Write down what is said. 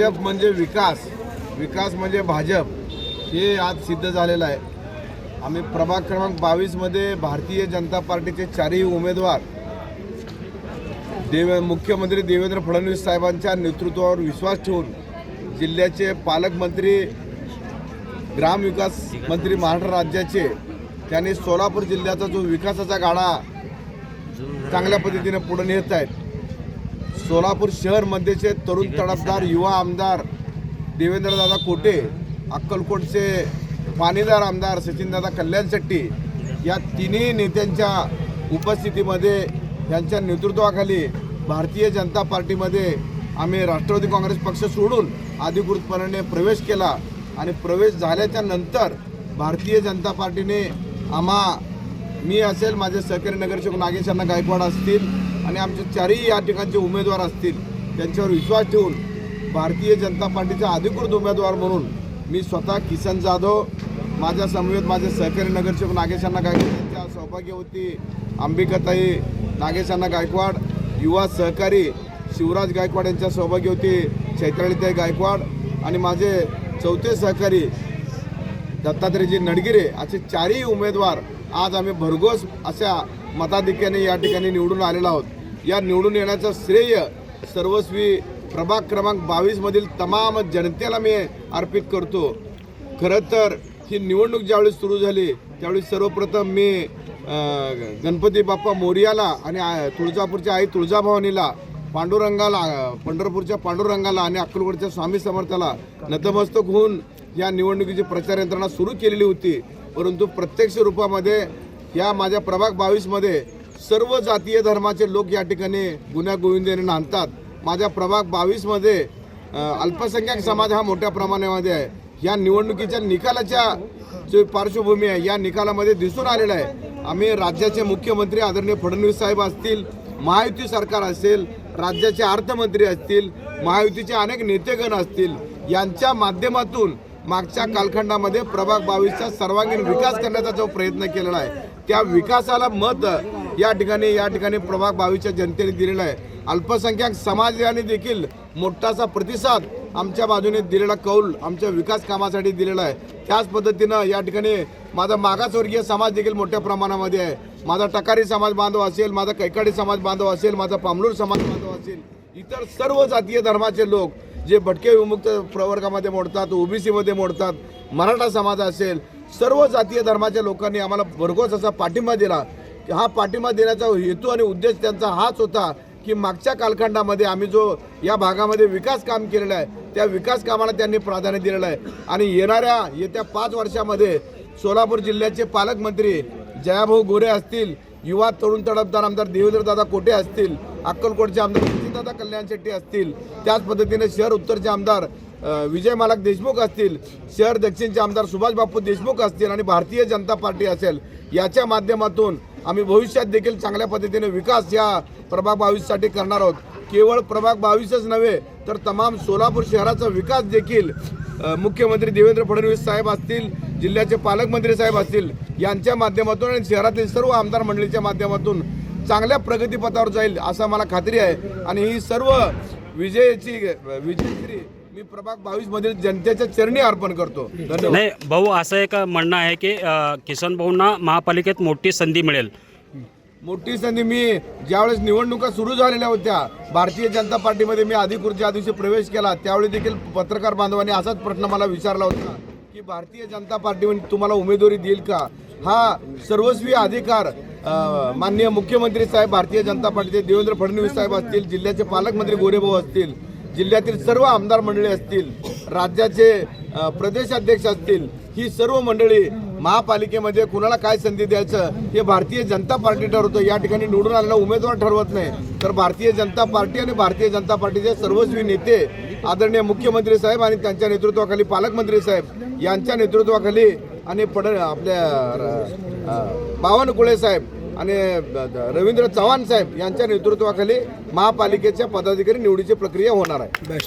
भाजप म्हणजे विकास. विकास म्हणजे भाजप. हे आज सिद्ध झालेलं आहे. आम्ही प्रभाग क्रमांक बावीसमध्ये भारतीय जनता पार्टीचे चारही उमेदवार देव मुख्यमंत्री देवेंद्र फडणवीस साहेबांच्या नेतृत्वावर विश्वास ठेवून जिल्ह्याचे पालकमंत्री ग्रामविकास मंत्री महाराष्ट्र राज्याचे त्यांनी सोलापूर जिल्ह्याचा जो विकासाचा गाडा चांगल्या पद्धतीने पुढे नेत आहेत. सोलापूर शहरमध्येचे तरुण तडफदार युवा आमदार देवेंद्रदादा कोटे अक्कलकोटचे पाणीदार आमदार सचिनदादा कल्याण शेट्टी या तिन्ही नेत्यांच्या उपस्थितीमध्ये यांच्या नेतृत्वाखाली भारतीय जनता पार्टीमध्ये आम्ही राष्ट्रवादी काँग्रेस पक्ष सोडून अधिकृतपणे प्रवेश केला आणि प्रवेश झाल्याच्यानंतर भारतीय जनता पार्टीने आम्हा मी असेल माझे सहकारी नगरसेवक नागेश अण्णा गायकवाड असतील आणि आमचे चारही या ठिकाणचे उमेदवार असतील त्यांच्यावर विश्वास ठेवून भारतीय जनता पार्टीचा अधिकृत उमेदवार म्हणून मी स्वतः किसन जाधव माझ्या समवेत माझे सहकारी नगरसेवक नागेशांना गायकवाड यांच्या सौभाग्यवती अंबिकाताई नागेश गायकवाड युवा सहकारी शिवराज गायकवाड यांच्या सौभाग्यवती चैत्रालीताई गायकवाड आणि माझे चौथे सहकारी दत्तात्रेयजी नडगिरे असे चारही उमेदवार आज आम्ही भरघोस अशा मताधिक्याने या ठिकाणी निवडून आलेलो आहोत. या निवडून येण्याचं श्रेय सर्वस्वी प्रभाग क्रमांक बावीसमधील तमाम जनतेला मी अर्पित करतो. खरं तर ही निवडणूक ज्यावेळी सुरू झाली त्यावेळी सर्वप्रथम मी गणपती बाप्पा मोरियाला आणि तुळजापूरच्या आई तुळजाभवानीला पांडुरंगाला पंढरपूरच्या पांडुरंगाला आणि अक्कलकोटच्या स्वामी समर्थाला नतमस्तक होऊन या निवडणुकीची प्रचार यंत्रणा सुरू केलेली होती. परंतु प्रत्यक्ष रूपामध्ये या माझ्या प्रभाग बावीसमध्ये सर्व जातीय धर्माचे लोक या ठिकाणी गुन्हा गोविंदेने नांदतात. माझ्या प्रभाग बावीसमध्ये अल्पसंख्याक समाज हा मोठ्या प्रमाणामध्ये आहे. या निवडणुकीच्या निकालाच्या जो पार्श्वभूमी आहे. या निकालामध्ये दिसून आलेला आहे. आम्ही राज्याचे मुख्यमंत्री आदरणीय फडणवीस साहेब असतील महायुती सरकार असेल राज्याचे अर्थमंत्री असतील महायुतीचे अनेक नेतेगण असतील यांच्या माध्यमातून मागच्या कालखंडामध्ये प्रभाग बावीसचा सर्वांगीण विकास करण्याचा जो प्रयत्न केलेला आहे त्या विकासाला मत या ठिकाणी या ठिकाणी प्रभाग बावीसच्या जनतेने दिलेला आहे. अल्पसंख्याक समाजाने देखील मोठासा प्रतिसाद आमच्या बाजूने दिलेला कौल आमच्या विकास कामासाठी दिलेला आहे. त्याच पद्धतीनं या ठिकाणी माझा मागासवर्गीय समाज देखील मोठ्या प्रमाणामध्ये आहे. माझा टकारी समाज बांधव असेल माझा कैकाडी समाज बांधव असेल माझा पामलूर समाज बांधव असेल इतर सर्व जातीय धर्माचे लोक जे भटके विमुक्त प्रवर्गामध्ये मोडतात ओबीसीमध्ये मोडतात मराठा समाज असेल सर्व जातीय धर्माच्या लोकांनी आम्हाला भरघोस असा पाठिंबा दिला. हा पाठिंबा देण्याचा हेतू आणि उद्देश त्यांचा हाच होता की मागच्या कालखंडामध्ये आम्ही जो या भागामध्ये विकास काम केलेलं आहे त्या विकास कामाला त्यांनी प्राधान्य दिलेलं आहे. आणि येणाऱ्या येत्या पाच वर्षामध्ये सोलापूर जिल्ह्याचे पालकमंत्री जयाभाऊ गोरे असतील युवा तरुण तडफदार आमदार देवेंद्रदादा कोटे असतील अक्कलकोटचे आमदार दादा कल्याण शेट्टी असतील त्याच पद्धतीने शहर उत्तरचे आमदार विजय मालक देशमुख असतील शहर दक्षिणचे आमदार सुभाष बापू देशमुख असतील आणि भारतीय जनता पार्टी असेल याच्या माध्यमातून आम्ही भविष्यात देखील चांगल्या पद्धतीने विकास या प्रभाग बावीससाठी करणार आहोत. केवळ प्रभाग बावीसच नव्हे तर तमाम सोलापूर शहराचा विकास देखील मुख्यमंत्री देवेंद्र फडणवीस साहेब असतील जिल्ह्याचे पालकमंत्री साहेब असतील यांच्या माध्यमातून आणि शहरातील सर्व आमदार मंडळीच्या माध्यमातून चांगल्या प्रगतीपथावर जाईल असं मला खात्री आहे. आणि ही सर्व विजयाची विजयश्री मी प्रभाग बावीस मधील जनतेच्या चरणी अर्पण करतो. धन्यवाद. नाही भाऊ असं एक म्हणणं आहे की किसन भाऊंना महापालिकेत मोठी संधी मिळेल. मोठी संधी मी ज्यावेळेस निवडणुका सुरू झालेल्या होत्या भारतीय जनता पार्टीमध्ये मी अधिकृत ज्या दिवशी प्रवेश केला त्यावेळी देखील पत्रकार बांधवांनी असाच प्रश्न मला विचारला होता की भारतीय जनता पार्टी तुम्हाला उमेदवारी देईल का? हा सर्वस्वी अधिकार माननीय मुख्यमंत्री साहेब भारतीय जनता पार्टीचे देवेंद्र फडणवीस साहेब असतील जिल्ह्याचे पालकमंत्री गोरेभाऊ असतील जिल्ह्यातील सर्व आमदार मंडळी असतील राज्याचे प्रदेशाध्यक्ष असतील ही सर्व मंडळी महापालिकेमध्ये कुणाला काय संधी द्यायचं हे भारतीय जनता पार्टी ठरवतं. या ठिकाणी निवडून आलेला उमेदवार ठरवत नाही. तर भारतीय जनता पार्टी आणि भारतीय जनता पार्टीचे सर्वस्वी नेते आदरणीय मुख्यमंत्री साहेब आणि त्यांच्या नेतृत्वाखाली पालकमंत्री साहेब यांच्या नेतृत्वाखाली आणि पड आपल्या बावनकुळे साहेब आणि रवींद्र चव्हाण साहेब यांच्या नेतृत्वाखाली महापालिकेच्या पदाधिकारी निवडीची प्रक्रिया होणार आहे.